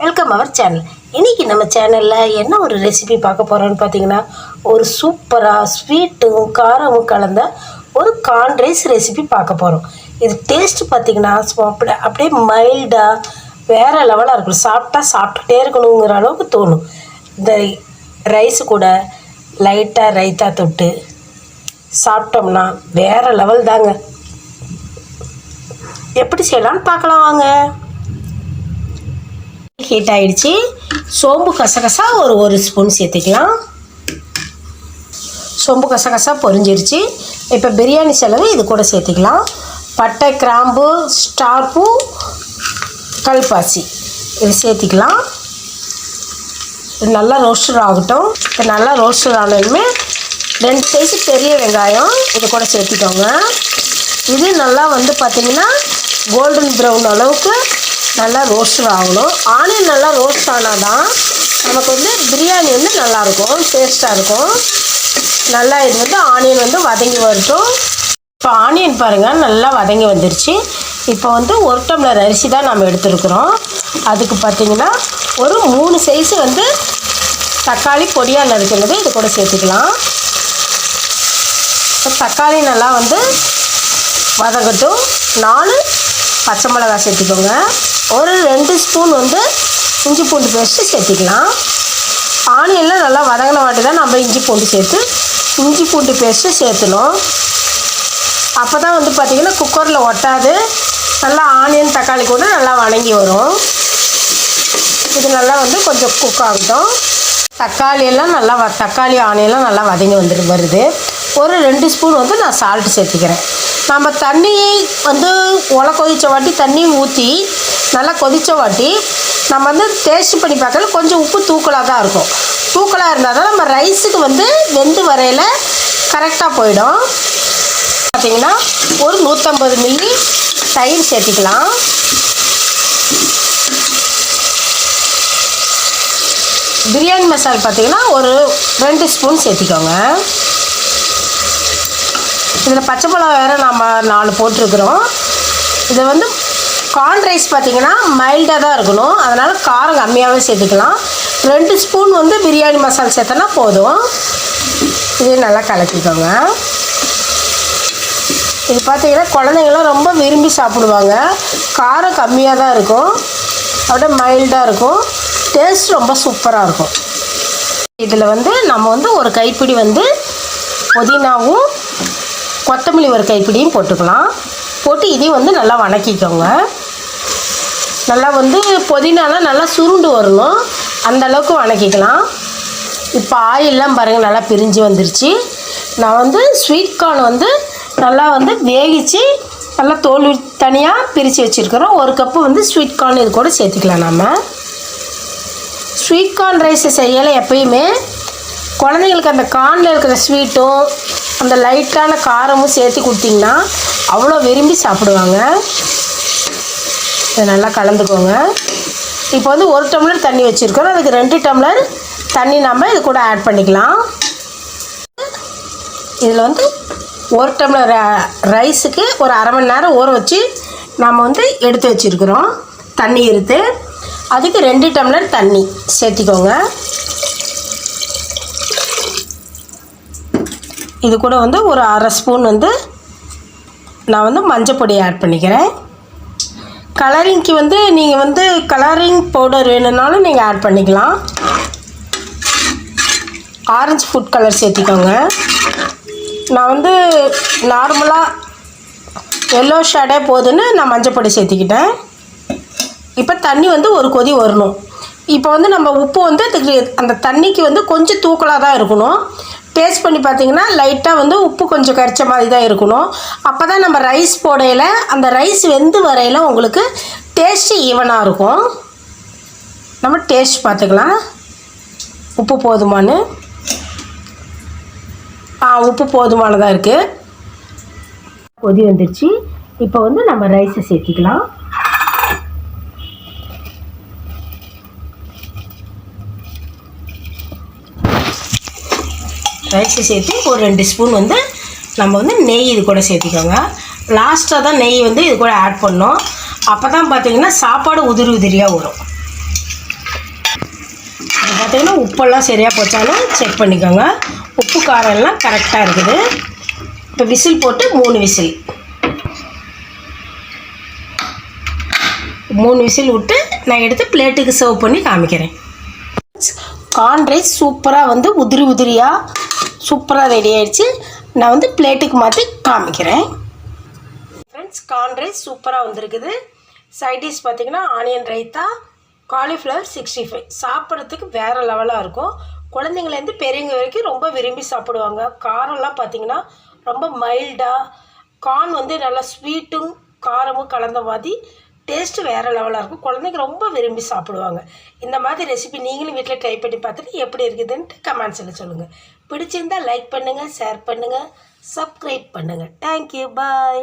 Welcome our channel இன்றைக்கி நம்ம சேனலில் என்ன ஒரு ரெசிபி பார்க்க போகிறோம்னு பார்த்தீங்கன்னா ஒரு சூப்பராக ஸ்வீட்டும் காரமும் கலந்த ஒரு கார்ன் ரைஸ் ரெசிபி பார்க்க போகிறோம் இது டேஸ்ட் பார்த்தீங்கன்னா சும்மா அப்படி அப்படியே மைல்டாக வேறு லெவலாக இருக்கும் சாப்பிட்டா சாப்பிட்டுட்டே இருக்கணுங்கிற அளவுக்கு தோணும். இந்த ரைஸு கூட லைட்டாக ரைத்தா தொட்டு சாப்பிட்டோம்னா வேறு லெவல் தாங்க. எப்படி செய்யலாம்னு பார்க்கலாம் வாங்க. ஹீட் ஆகிடுச்சி சோம்பு கசகசா ஒரு ஒரு ஸ்பூன் சேர்த்துக்கலாம். சோம்பு கசகசா பொரிஞ்சிருச்சு. இப்போ பிரியாணி செலவு இது கூட சேர்த்துக்கலாம். பட்டை கிராம்பு ஸ்டார் கல்பாசி. இது சேர்த்திக்கலாம். இது நல்லா ரோஸ்டர் ஆகட்டும். இப்போ நல்லா ரோஸ்டர் ஆனதுமே ரெண்டு சைஸு பெரிய வெங்காயம் இது கூட சேர்த்திக்கோங்க. இது நல்லா வந்து பார்த்திங்கன்னா கோல்டன் ப்ரௌன் அளவுக்கு நல்லா ரோஸ்டர் ஆகணும். ஆனியன் நல்லா ரோஸ்ட் ஆனால் தான் நமக்கு வந்து பிரியாணி வந்து நல்லாயிருக்கும். டேஸ்ட்டாக இருக்கும். நல்லா இது வந்து ஆனியன் வந்து வதங்கி வரட்டும். இப்போ ஆனியன் பாருங்கள் நல்லா வதங்கி வந்துருச்சு. இப்போ வந்து ஒரு டம்ளர் அரிசி தான் நம்ம எடுத்துருக்குறோம். அதுக்கு பார்த்திங்கன்னா ஒரு மூணு சைஸு வந்து தக்காளி பொடியாக நறுக்கிறது இது கூட சேர்த்துக்கலாம். இப்போ தக்காளி நல்லா வந்து வதங்கட்டும். நாலு பச்சை மிளகாய் சேர்த்துக்கோங்க. ஒரு ரெண்டு ஸ்பூன் வந்து இஞ்சி பூண்டு பேஸ்ட்டு சேர்த்திக்கலாம். ஆனியன்லாம் நல்லா வதங்கின வாட்டி தான் நம்ம இஞ்சி பூண்டு சேர்த்து இஞ்சி பூண்டு பேஸ்ட்டு சேர்த்துணும். அப்போ தான் வந்து பார்த்திங்கன்னா குக்கரில் ஒட்டாது. நல்லா ஆனியன் தக்காளி கூட நல்லா வணங்கி வரும். இது நல்லா வந்து கொஞ்சம் குக் ஆகட்டும். தக்காளி எல்லாம் நல்லா வ தக்காளி ஆனியெல்லாம் நல்லா வதங்கி வந்துட்டு வருது. ஒரு ரெண்டு ஸ்பூன் வந்து நான் சால்ட்டு சேர்த்துக்கிறேன். நம்ம தண்ணி வந்து உல கொதித்த வாட்டி தண்ணி ஊற்றி நல்லா கொதித்த வாட்டி நம்ம வந்து டேஸ்ட் பண்ணி பார்க்கல கொஞ்சம் உப்பு தூக்கலாக தான் இருக்கும். தூக்கலாக இருந்தால் தான் நம்ம ரைஸுக்கு வந்து வெந்து வரையில் கரெக்டாக போயிடும். பார்த்தீங்கன்னா ஒரு நூற்றம்பது மில்லி தயிர் சேர்த்திக்கலாம். பிரியாணி மசாலா பார்த்தீங்கன்னா ஒரு ரெண்டு ஸ்பூன் சேர்த்திக்கோங்க. இதில் பச்சை மிளகா வேறு நம்ம நாலு போட்டிருக்கிறோம். இதை வந்து கார்ன் ரைஸ் பார்த்தீங்கன்னா மைல்டாக தான் இருக்கணும். அதனால் காரம் கம்மியாகவே சேர்த்துக்கலாம். ரெண்டு ஸ்பூன் வந்து பிரியாணி மசாலா சேர்த்தனா போதும். இதையும் நல்லா கலக்கிக்கோங்க. இது பார்த்தீங்கன்னா குழந்தைங்களாம் ரொம்ப விரும்பி சாப்பிடுவாங்க. காரம் கம்மியாக தான் இருக்கும். அப்படியே மைல்டாக இருக்கும். டேஸ்ட் ரொம்ப சூப்பராக இருக்கும். இதில் வந்து நம்ம வந்து ஒரு கைப்பிடி வந்து புதினாவும் கொத்தமல்லி ஒரு கைப்பிடியும் போட்டுக்கலாம். போட்டு இதையும் வந்து நல்லா வணக்கிக்கோங்க. நல்லா வந்து புதினாலாம் நல்லா சுருண்டு வரணும். அந்த அளவுக்கு வணக்கிக்கலாம். இப்போ ஆயிலெலாம் பாருங்கள் நல்லா பிரிஞ்சு வந்துருச்சு. நான் வந்து ஸ்வீட் கார்ன் வந்து நல்லா வந்து வேகிச்சு நல்லா தோல் தனியாக பிரித்து வச்சுருக்கிறோம். ஒரு கப்பு வந்து ஸ்வீட் கார்ன் இது கூட சேர்த்துக்கலாம் நம்ம ஸ்வீட் கார்ன் ரைஸ் செய்யலை எப்பயுமே. குழந்தைங்களுக்கு அந்த கார்னில் இருக்கிற ஸ்வீட்டும் அந்த லைட்டான காரமும் சேர்த்து கொடுத்தீங்கன்னா அவ்வளோ விரும்பி சாப்பிடுவாங்க. இதை நல்லா கலந்துக்கோங்க. இப்போ வந்து ஒரு டம்ளர் தண்ணி வச்சுருக்கோம். அதுக்கு ரெண்டு டம்ளர் தண்ணி நம்ம இது கூட ஆட் பண்ணிக்கலாம். இதில் வந்து ஒரு டம்ளர் ர- ரைஸுக்கு ஒரு அரை மணி நேரம் ஊற வச்சு நம்ம வந்து எடுத்து வச்சுருக்குறோம். தண்ணி இருத்து அதுக்கு ரெண்டு டம்ளர் தண்ணி சேர்த்திக்கோங்க. இது கூட வந்து ஒரு அரை ஸ்பூன் வந்து நான் வந்து மஞ்சள் பொடி ஆட் பண்ணிக்கிறேன். கலரிங்க்கு வந்து நீங்கள் வந்து கலரிங் பவுடர் வேணும்னாலும் நீங்கள் ஆட் பண்ணிக்கலாம். ஆரஞ்சு ஃபுட் கலர் சேர்த்திக்கோங்க. நான் வந்து நார்மலாக எல்லோ ஷேடே போதுன்னு நான் மஞ்சள் பொடி சேர்த்திக்கிட்டேன். இப்போ தண்ணி வந்து ஒரு கொதி வரணும். இப்போ வந்து நம்ம உப்பு வந்து அதுக்கு அந்த தண்ணிக்கு வந்து கொஞ்சம் தூக்கலாக தான் இருக்கணும். டேஸ்ட் பண்ணி பார்த்தீங்கன்னா லைட்டாக வந்து உப்பு கொஞ்சம் கரிச்ச மாதிரி தான் இருக்கணும். அப்போ தான் நம்ம ரைஸ் போடையில் அந்த ரைஸ் வெந்து வரையில் உங்களுக்கு டேஸ்ட்டு ஈவனாக இருக்கும். நம்ம டேஸ்ட் பார்த்துக்கலாம். உப்பு போதுமானு ஆ உப்பு போதுமானதாக இருக்குது கொதி வந்துருச்சு. இப்போ வந்து நம்ம ரைஸை சேர்த்திக்கலாம். ரைஸை சேர்த்து ஒரு ரெண்டு ஸ்பூன் வந்து நம்ம வந்து நெய் இது கூட சேர்த்திக்கோங்க. லாஸ்ட்டாக தான் நெய் வந்து இது கூட ஆட் பண்ணோம். அப்போ தான் பார்த்திங்கன்னா சாப்பாடு உதிரி உதிரியாக வரும். பார்த்திங்கன்னா உப்பெல்லாம் சரியாக போச்சாலும் செக் பண்ணிக்கோங்க. உப்பு காரம் எல்லாம் கரெக்டாக இருக்குது. இப்போ விசில் போட்டு மூணு விசில். மூணு விசில் விட்டு நான் எடுத்து பிளேட்டுக்கு சர்வ் பண்ணி காமிக்கிறேன். கார்ன் ரைஸ் சூப்பராக வந்து உதிரி உதிரியாக சூப்பராக ரெடி ஆகிடுச்சு நான் வந்து பிளேட்டுக்கு மாற்றி காமிக்கிறேன். ஃப்ரெண்ட்ஸ் கார்ன் ரைஸ் சூப்பராக வந்திருக்குது. Side dish onion raita cauliflower sixty five சாப்பிட்றதுக்கு வேறு லெவலாக இருக்கும். குழந்தைங்கலேருந்து பெரியவங்க வரைக்கும் ரொம்ப விரும்பி சாப்பிடுவாங்க. காரம்லாம் பார்த்திங்கன்னா ரொம்ப மைல்டாக கார்ன் வந்து நல்லா ஸ்வீட்டும் காரமும் கலந்த மாதிரி டேஸ்ட்டு வேறு லெவலாக இருக்கும். குழந்தைங்க ரொம்ப விரும்பி சாப்பிடுவாங்க. இந்த மாதிரி ரெசிபி நீங்களும் வீட்டில் ட்ரை பண்ணி பார்த்துட்டு எப்படி இருக்குதுன்ட்டு கமெண்ட்ஸில் சொல்லுங்கள் பிடிச்சிருந்தா லைக் பண்ணுங்கள் ஷேர் பண்ணுங்கள் சப்ஸ்கிரைப் பண்ணுங்கள் தேங்க்யூ பாய்